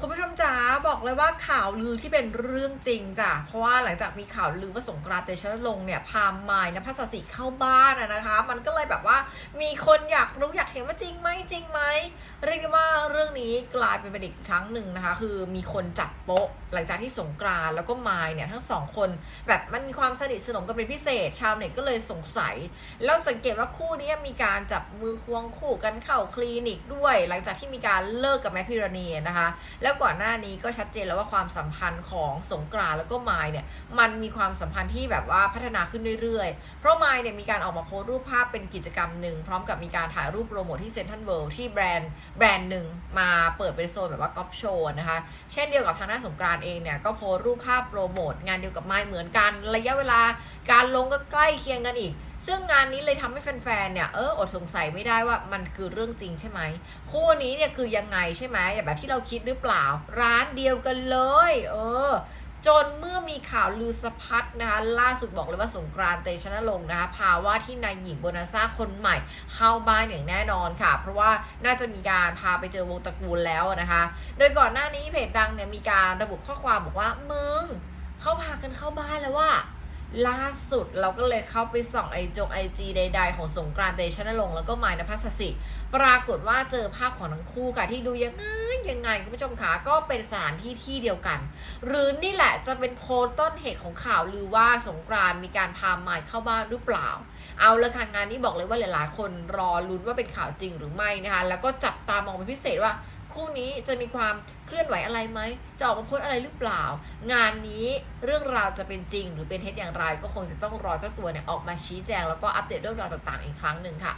คุณผู้ชมจ๋าบอกเลยว่าข่าวลือที่เป็นเรื่องจริงจ้ะ เพราะว่าหลังจากมีข่าวลือว่าสงกรานต์เตชะลงเนี่ยพามายนภัสสิเข้าบ้านนะคะ มันก็เลยแบบว่ามีคนอยากรู้อยากเห็นว่า ไหมจริงไหมเรียกได้ว่าเรื่องนี้กลายเป็นประเด็นอีกครั้งหนึ่งนะคะ คือมีคนจับโป๊ะ หลังจากที่สงกรานแล้วก็มายเนี่ยทั้งสองคนแบบมันมีความสนิทสนมกันเป็นพิเศษ ชาวเน็ตก็เลยสงสัย แล้วสังเกตว่าคู่นี้มีการจับมือควงคู่กันเข้าคลินิกด้วย หลังจากที่มีการเลิกกับแมทพิรณีนะคะ แล้วก่อนหน้านี้ก็ชัดเจนแล้วว่าความสัมพันธ์ของสงกรานแล้วก็มายเนี่ยมันมีความสัมพันธ์ที่แบบว่าพัฒนาขึ้นเรื่อยๆ เพราะมายเนี่ยมีการออกมาโพสต์รูปภาพเป็นกิจกรรมหนึ่งพร้อมกับมีการถ่ายรูปโปรโมทที่เซนทรัลเวิลด์ที่แบรนด์แบรนด์หนึ่งมาเปิดเป็นโซนแบบว่ากอล์ฟโชว์นะคะ เช่นเดียวกับทางด้านสงกรานเองเนี่ยก็โพสรูปภาพโปรโมทงานเดียวกับมายเหมือนกัน ระยะเวลาการลงก็ใกล้เคียงกันอีก ซึ่งงานนี้เลยทำให้แฟนๆ เนี่ย เอออดสงสัยไม่ได้ว่ามันคือเรื่องจริงใช่ไหม คู่นี้เนี่ยคือยังไงใช่ไหมแบบที่เราคิดหรือเปล่า ร้านเดียวกันเลย เออ จนเมื่อมีข่าวลือสะพัดนะคะล่าสุดบอกเลยว่าสงกรานต์เตชะนรงนะคะพาว่าที่นายหญิงโบนาซ่าคนใหม่ เข้าบ้านอย่างแน่นอนค่ะ เพราะว่าน่าจะมีการพาไปเจอวงตระกูลแล้วนะคะ โดยก่อนหน้านี้เพจดังเนี่ยมีการระบุข้อความบอกว่ามึงเขาพากันเข้าบ้านแล้วว่า ล่าสุดเราก็เลยเข้าไปส่องไอจงไอจีใด ๆ ของสงกรานต์เตชนรงค์แล้วก็มายนภัสสิ ปรากฏว่าเจอภาพของทั้งคู่ค่ะ ที่ดูยังไงยังไงคุณผู้ชมคะก็เป็นสถานที่ที่เดียวกัน หรือนี่แหละจะเป็นโพสต้นเหตุของข่าวลือว่าสงกรานต์มีการพาไมายเข้าบ้านหรือเปล่า เอาลยค่ะงานนี้บอกเลยว่าหลายๆ คนรอลุ้นว่าเป็นข่าวจริงหรือไม่นะคะแล้วก็จับตามองเป็นพิเศษว่า คู่นี้จะมีความเคลื่อนไหวอะไรไหมจะออกมาโพสต์อะไรหรือเปล่า งานนี้เรื่องราวจะเป็นจริง หรือเป็นเท็จอย่างไร ก็คงจะต้องรอเจ้าตัวเนี่ยออกมาชี้แจงแล้วก็อัปเดตเรื่องราวต่างๆอีกครั้งหนึ่งค่ะ